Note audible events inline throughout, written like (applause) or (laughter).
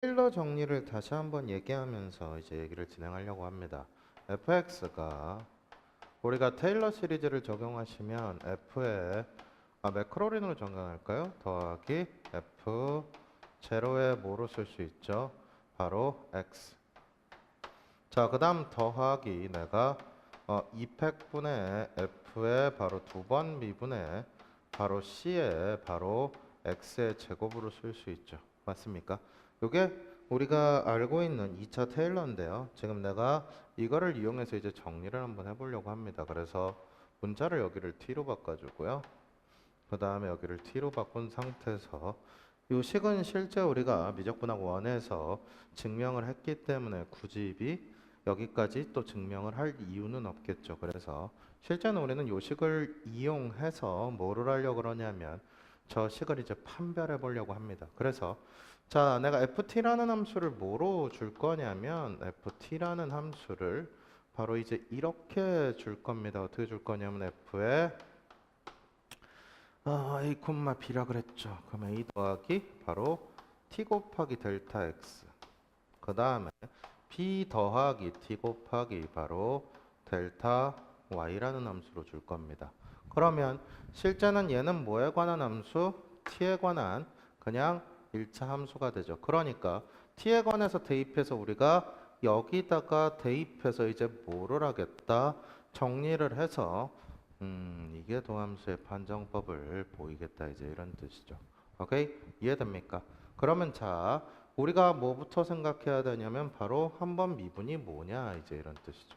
테일러 정리를 다시 한번 얘기하면서 이제 얘기를 진행하려고 합니다. fx가 우리가 테일러 시리즈를 적용하시면 f에 아 매크로린으로 적용할까요? 더하기 f 제로에 뭐로 쓸 수 있죠? 바로 x. 자, 그 다음 더하기 내가 어, 2팩분의 f에 바로 두 번 미분의 바로 c에 바로 x의 제곱으로 쓸 수 있죠. 맞습니까? 이게 우리가 알고 있는 2차 테일러인데요. 지금 내가 이거를 이용해서 이제 정리를 한번 해보려고 합니다. 그래서 문자를 여기를 t로 바꿔주고요. 그 다음에 여기를 t로 바꾼 상태에서 이 식은 실제 우리가 미적분학 원에서 증명을 했기 때문에 굳이 이 여기까지 또 증명을 할 이유는 없겠죠. 그래서 실제는 우리는 이 식을 이용해서 뭐를 하려고 그러냐면 저 식을 이제 판별해 보려고 합니다. 그래서 자, 내가 ft라는 함수를 뭐로 줄 거냐면 ft라는 함수를 바로 이제 이렇게 줄 겁니다. 어떻게 줄 거냐면 f에 아, a, b라 그랬죠. 그럼 a 더하기 바로 t 곱하기 델타 x. 그 다음에 b 더하기 t 곱하기 바로 델타 y라는 함수로 줄 겁니다. 그러면 실제는 얘는 뭐에 관한 함수? t에 관한 그냥 1차 함수가 되죠. 그러니까 t에 관해서 대입해서 우리가 여기다가 대입해서 이제 뭐를 하겠다? 정리를 해서 음, 이게 도함수의 판정법을 보이겠다 이제 이런 뜻이죠. 오케이? 이해됩니까? 그러면 자, 우리가 뭐부터 생각해야 되냐면 바로 한 번 미분이 뭐냐 이제 이런 뜻이죠.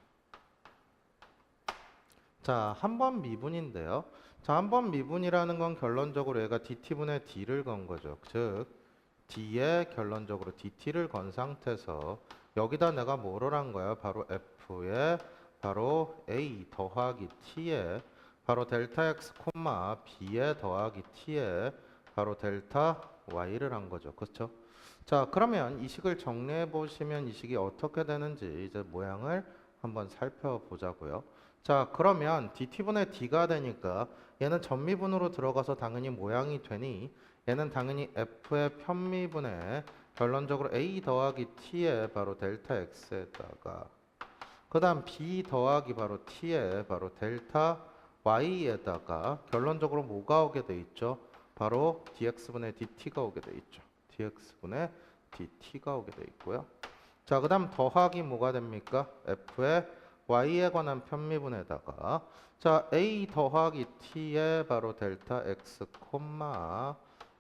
자, 한 번 미분인데요. 자, 한 번 미분이라는 건 결론적으로 얘가 dt분의 d를 건 거죠. 즉, d에 결론적으로 dt를 건 상태에서 여기다 내가 뭐를 한 거야? 바로 f에 바로 a 더하기 t에 바로 델타 x b에 더하기 t에 바로 델타 y를 한 거죠. 그렇죠? 자, 그러면 이 식을 정리해 보시면 이 식이 어떻게 되는지 이제 모양을 한번 살펴보자고요. 자, 그러면 dt분의 d가 되니까 얘는 전미분으로 들어가서 당연히 모양이 되니 얘는 당연히 f의 편미분의 결론적으로 a 더하기 t에 바로 델타 x에다가 그 다음 b 더하기 바로 t에 바로 델타 y에다가 결론적으로 뭐가 오게 돼 있죠? 바로 dx분의 dt가 오게 돼 있죠. dx분의 dt가 오게 돼 있고요. 자, 그 다음 더하기 뭐가 됩니까? f의 y에 관한 편미분에다가 자, a 더하기 t에 바로 델타 x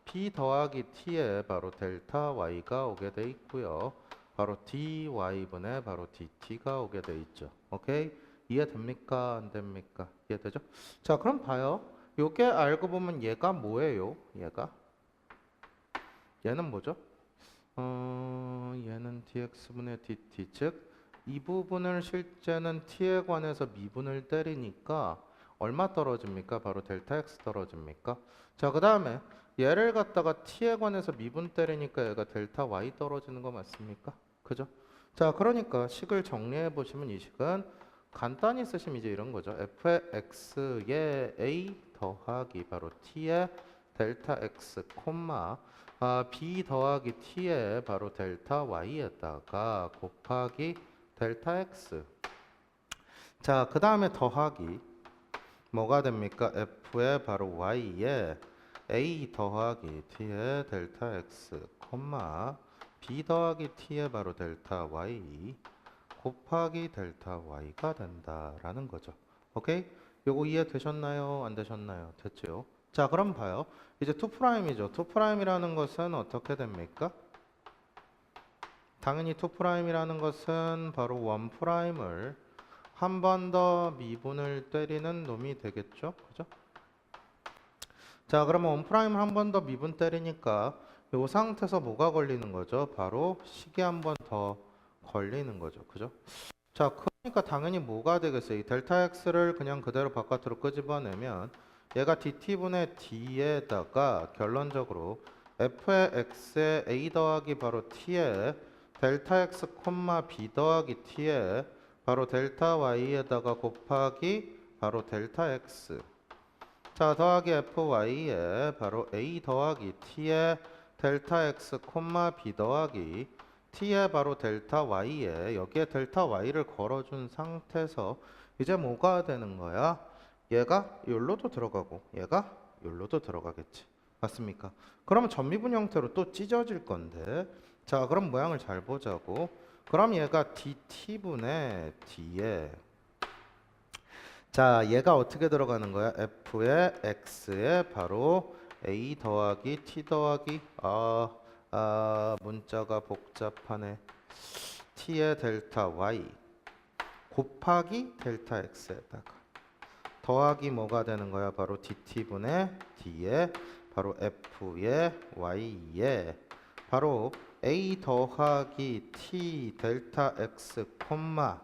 b 더하기 t에 바로 델타 y가 오게 돼 있고요. 바로 dy분의 바로 dt가 오게 돼 있죠. 오케이? 이해됩니까? 안 됩니까? 이해되죠? 자, 그럼 봐요. 요게 알고 보면 얘가 뭐예요? 얘가 얘는 뭐죠? 어, 얘는 dx분의 dt 즉 이 부분을 실제는 t에 관해서 미분을 때리니까 얼마 떨어집니까? 바로 델타 x 떨어집니까? 자, 그 다음에 얘를 갖다가 t에 관해서 미분 때리니까 얘가 델타 y 떨어지는 거 맞습니까? 그죠? 자, 그러니까 식을 정리해 보시면 이 식은 간단히 쓰시면 이제 이런 거죠. f의 x의 a 더하기 바로 t의 델타 x 콤마 아, b 더하기 t의 바로 델타 y에다가 곱하기 델타 x 자, 그 다음에 더하기 뭐가 됩니까? f의 바로 y에 a 더하기 t의 델타 x 콤마 b 더하기 t의 바로 델타 y 곱하기 델타 y가 된다라는 거죠. 오케이? 요거 이해되셨나요? 안 되셨나요? 됐죠? 자, 그럼 봐요. 이제 2'이죠. 2'이라는 것은 어떻게 됩니까? 당연히 2'이라는 것은 바로 1'을 한 번 더 미분을 때리는 놈이 되겠죠? 그죠? 자, 그러면 1'을 한 번 더 미분 때리니까 이 상태에서 뭐가 걸리는 거죠? 바로 식이 한 번 더 걸리는 거죠. 그죠? 자, 그러니까 당연히 뭐가 되겠어요? 이 델타 x를 그냥 그대로 바깥으로 끄집어내면 얘가 dt분의 d에다가 결론적으로 f의 x의 a 더하기 바로 t에 델타 x 콤마 b 더하기 t에 바로 델타 y에다가 곱하기 바로 델타 x 자 더하기 fy에 바로 a 더하기 t에 델타 x 콤마 b 더하기 t에 바로 델타 y에 여기에 델타 y를 걸어준 상태에서 이제 뭐가 되는 거야? 얘가 여기로도 들어가고 얘가 여기로도 들어가겠지. 맞습니까? 그러면 전미분 형태로 또 찢어질 건데 자 그럼 모양을 잘 보자고 그럼 얘가 dt분의 d에 자 얘가 어떻게 들어가는 거야? f의 x에 바로 a 더하기 t 더하기 아, 아 문자가 복잡하네 t의 델타 y 곱하기 델타 x에다가 더하기 뭐가 되는 거야? 바로 dt분의 d에 바로 f의 y에 바로 a 더하기 t 델타 x 콤마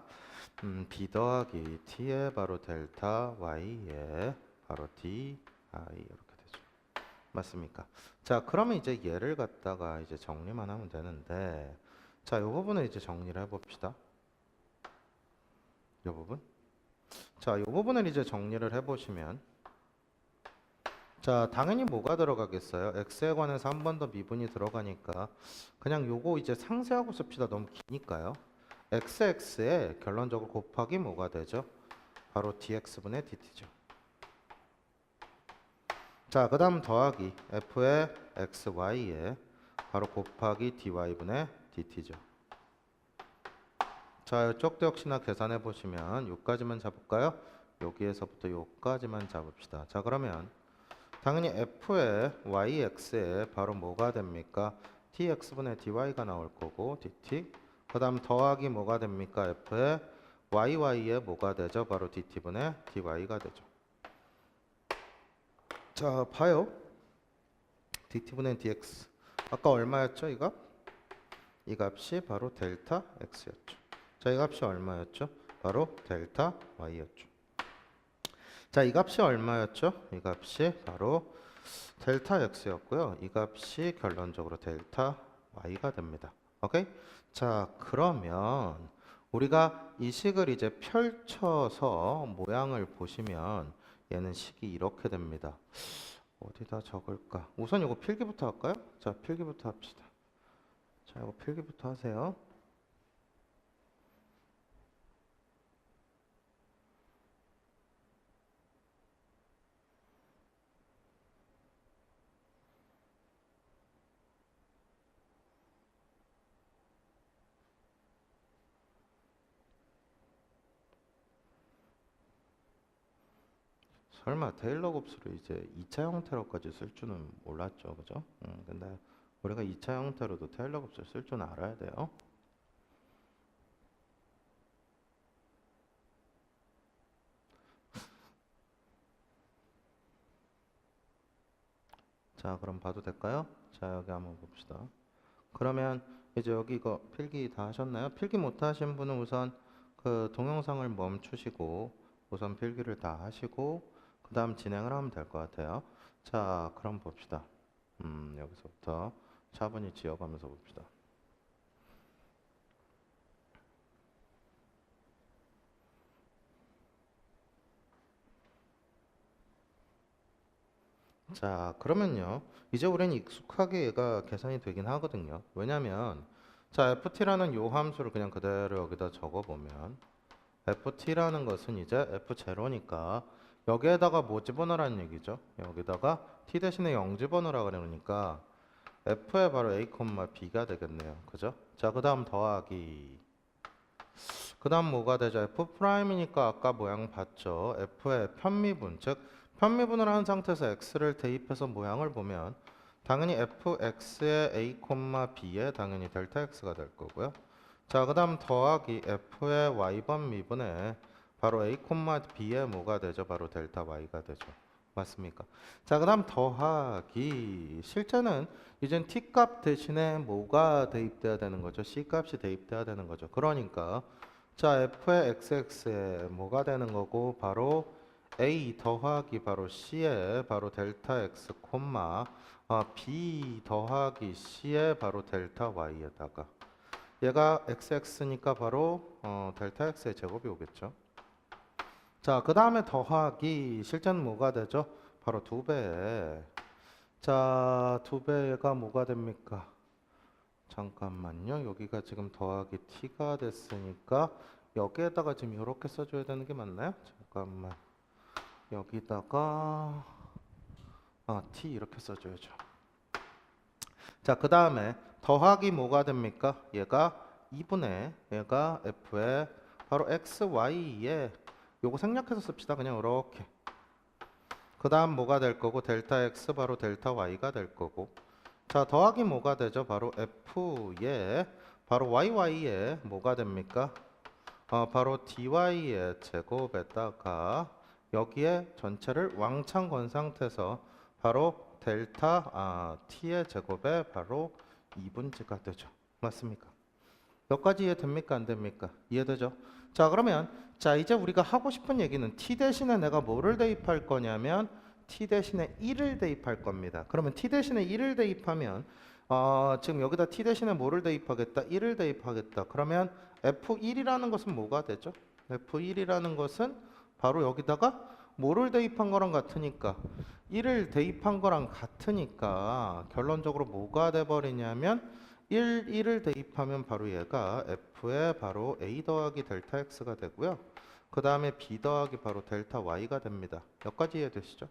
음, b 더하기 t의 바로 델타 y에 바로 d i 이렇게 되죠. 맞습니까? 자, 그러면 이제 얘를 갖다가 이제 정리만 하면 되는데 자, 이 부분을 이제 정리를 해 봅시다. 이 부분. 자, 이 부분을 이제 정리를 해보시면 자, 당연히 뭐가 들어가겠어요? x에 관해서 한 번 더 미분이 들어가니까 그냥 요거 이제 상세하고 씁시다. 너무 기니까요. xx에 결론적으로 곱하기 뭐가 되죠? 바로 dx분의 dt죠. 자, 그 다음 더하기 f의 xy에 바로 곱하기 dy분의 dt죠. 자, 이쪽도 역시나 계산해 보시면 요까지만 잡을까요? 여기에서부터 요까지만 잡읍시다. 자, 그러면 당연히 f의 yx에 바로 뭐가 됩니까? tx분의 dy가 나올 거고 dt 그 다음 더하기 뭐가 됩니까? f의 yy에 뭐가 되죠? 바로 dt분의 dy가 되죠. 자, 봐요. dt분의 dx 아까 얼마였죠? 이 값? 이 값이 바로 델타 x였죠. 자, 이 값이 얼마였죠? 바로 델타 y였죠. 자, 이 값이 얼마였죠? 이 값이 바로 델타 x였고요. 이 값이 결론적으로 델타 y가 됩니다. 오케이? 자, 그러면 우리가 이 식을 이제 펼쳐서 모양을 보시면 얘는 식이 이렇게 됩니다. 어디다 적을까? 우선 이거 필기부터 할까요? 자, 필기부터 합시다. 자, 이거 필기부터 하세요. 설마 테일러 곱수를 이제 2차 형태로까지 쓸 줄은 몰랐죠, 그죠? 음, 근데 우리가 2차 형태로도 테일러 곱수를 쓸 줄은 알아야 돼요. (laughs) 자, 그럼 봐도 될까요? 자, 여기 한번 봅시다. 그러면 이제 여기 이거 필기 다 하셨나요? 필기 못 하신 분은 우선 그 동영상을 멈추시고 우선 필기를 다 하시고 그 다음 진행을 하면 될 것 같아요. 자, 그럼 봅시다. 음, 여기서부터 차분히 지어가면서 봅시다. 자, 그러면요. 이제 우리는 익숙하게 얘가 계산이 되긴 하거든요. 왜냐면 자, ft라는 요 함수를 그냥 그대로 여기다 적어 보면 ft라는 것은 이제 f0니까 여기에다가 뭐 집어넣으라는 얘기죠? 여기다가 t 대신에 0 집어넣으라 그러니까 f에 바로 a, b가 되겠네요. 그죠? 자, 그 다음 더하기 그 다음 뭐가 되죠? f 프라임이니까 아까 모양 봤죠? f의 편미분, 즉 편미분을 한 상태에서 x를 대입해서 모양을 보면 당연히 fx의 a, b에 당연히 델타 x가 될 거고요. 자, 그 다음 더하기 f의 y번 미분에 바로 a, b에 뭐가 되죠? 바로 델타 y가 되죠. 맞습니까? 자, 그 다음 더하기 실제는 이젠 t 값 대신에 뭐가 대입돼야 되는 거죠? c 값이 대입돼야 되는 거죠. 그러니까 자, f의 xx에 뭐가 되는 거고 바로 a 더하기 바로 c에 바로 델타 x 콤마 아, b 더하기 c에 바로 델타 y에다가 얘가 xx니까 바로 어, 델타 x의 제곱이 오겠죠. 자, 그 다음에 더하기 실제는 뭐가 되죠? 바로 두 배. 자, 두 배가 뭐가 됩니까? 잠깐만요. 여기가 지금 더하기 t가 됐으니까 여기에다가 지금 이렇게 써줘야 되는 게 맞나요? 잠깐만. 여기다가 아, t 이렇게 써줘야죠. 자, 그 다음에 더하기 뭐가 됩니까? 얘가 2분의 얘가 f의 바로 x, y에 요거 생략해서 씁시다. 그냥 이렇게. 그 다음 뭐가 될 거고 델타 x 바로 델타 y가 될 거고 자 더하기 뭐가 되죠? 바로 f에 바로 yy에 뭐가 됩니까? 어, 바로 dy의 제곱에다가 여기에 전체를 왕창 건 상태에서 바로 델타 아, t의 제곱에 바로 2분지가 되죠. 맞습니까? 여기까지 이해됩니까? 안 됩니까? 이해되죠? 자 그러면 자 이제 우리가 하고 싶은 얘기는 t 대신에 내가 뭐를 대입할 거냐면 t 대신에 1을 대입할 겁니다. 그러면 t 대신에 1을 대입하면 어, 지금 여기다 t 대신에 뭐를 대입하겠다? 1을 대입하겠다. 그러면 f1이라는 것은 뭐가 되죠? f1이라는 것은 바로 여기다가 뭐를 대입한 거랑 같으니까 1을 대입한 거랑 같으니까 결론적으로 뭐가 돼 버리냐면 1, 1을 대입하면 바로 얘가 f의 바로 a 더하기 델타 x가 되고요. 그 다음에 b 더하기 바로 델타 y가 됩니다. 여기까지 이해되시죠?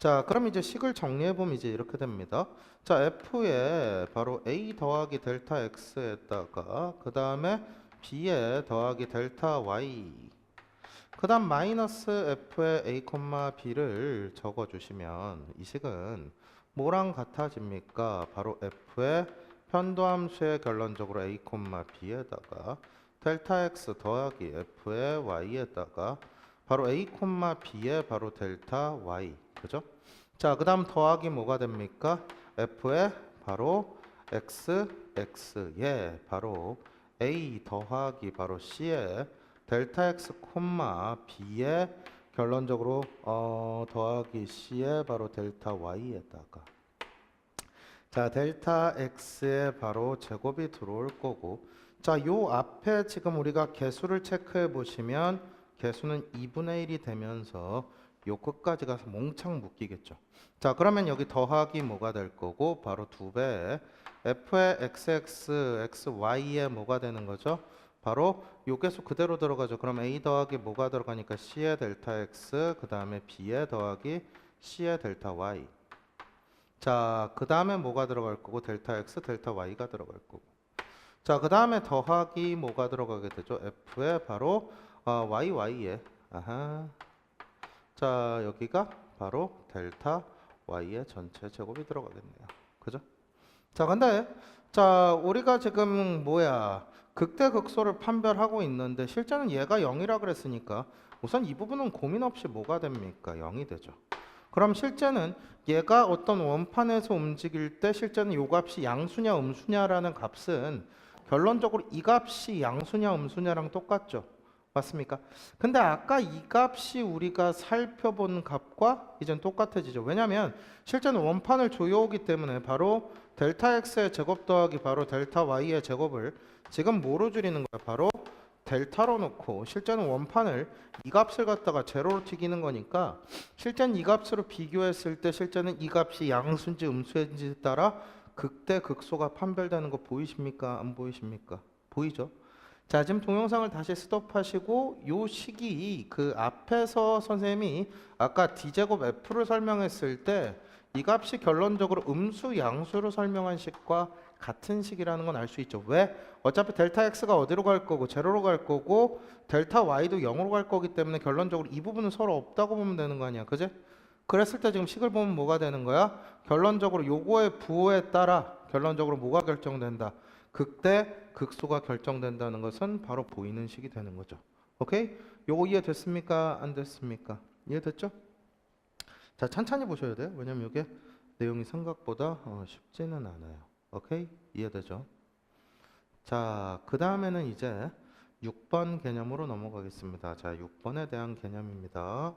자, 그럼 이제 식을 정리해 보면 이제 이렇게 됩니다. 자, f의 바로 a 더하기 델타 x에다가 그 다음에 b에 더하기 델타 y 그 다음 마이너스 f의 a, b를 적어주시면 이 식은 뭐랑 같아집니까? 바로 f의 편도함수의 결론적으로 a, b에다가 델타 x 더하기 f의 y에다가 바로 a, b의 바로 델타 y 그죠? 자, 그 다음 더하기 뭐가 됩니까? f의 바로 x, x에 바로 a 더하기 바로 c에 델타 x, b에 결론적으로 어, 더하기 c에 바로 델타 y에다가 자 델타 x에 바로 제곱이 들어올 거고 자 요 앞에 지금 우리가 개수를 체크해 보시면 개수는 2분의 1이 되면서 요 끝까지 가서 몽창 묶이겠죠 자 그러면 여기 더하기 뭐가 될 거고 바로 두 배 f의 xx xy에 뭐가 되는 거죠 바로 요 개수 그대로 들어가죠. 그럼 a 더하기 뭐가 들어가니까 c의 델타 x 그 다음에 b의 더하기 c의 델타 y. 자, 그 다음에 뭐가 들어갈 거고 델타 x 델타 y가 들어갈 거고. 자, 그 다음에 더하기 뭐가 들어가게 되죠? f의 바로 어, y y에 아하. 자, 여기가 바로 델타 y의 전체 제곱이 들어가겠네요. 그죠? 자, 근데 자, 우리가 지금 뭐야? 극대 극소를 판별하고 있는데 실제는 얘가 0이라 그랬으니까 우선 이 부분은 고민 없이 뭐가 됩니까? 0이 되죠. 그럼 실제는 얘가 어떤 원판에서 움직일 때 실제는 요 값이 양수냐 음수냐라는 값은 결론적으로 이 값이 양수냐 음수냐랑 똑같죠. 맞습니까? 근데 아까 이 값이 우리가 살펴본 값과 이젠 똑같아지죠. 왜냐하면 실제는 원판을 조여오기 때문에 바로 델타 x의 제곱 더하기 바로 델타 y의 제곱을 지금 뭐로 줄이는 거야? 바로 델타로 놓고 실제는 원판을 이 값을 갖다가 제로로 튀기는 거니까 실제는 이 값으로 비교했을 때 실제는 이 값이 양수인지 음수인지 따라 극대 극소가 판별되는 거 보이십니까? 안 보이십니까? 보이죠? 자 지금 동영상을 다시 스톱하시고 요 식이 그 앞에서 선생님이 아까 d제곱 f를 설명했을 때 이 값이 결론적으로 음수 양수로 설명한 식과 같은 식이라는 건 알 수 있죠. 왜? 어차피 델타 x가 어디로 갈 거고 제로로 갈 거고 델타 y도 0으로 갈 거기 때문에 결론적으로 이 부분은 서로 없다고 보면 되는 거 아니야. 그지? 그랬을 때 지금 식을 보면 뭐가 되는 거야? 결론적으로 요거의 부호에 따라 결론적으로 뭐가 결정된다? 극대 극소가 결정된다는 것은 바로 보이는 식이 되는 거죠. 오케이? 요거 이해됐습니까? 안 됐습니까? 이해됐죠? 자, 천천히 보셔야 돼요. 왜냐면 이게 내용이 생각보다 어, 쉽지는 않아요. 오케이? 이해되죠? 자, 그 다음에는 이제 6번 개념으로 넘어가겠습니다. 자, 6번에 대한 개념입니다.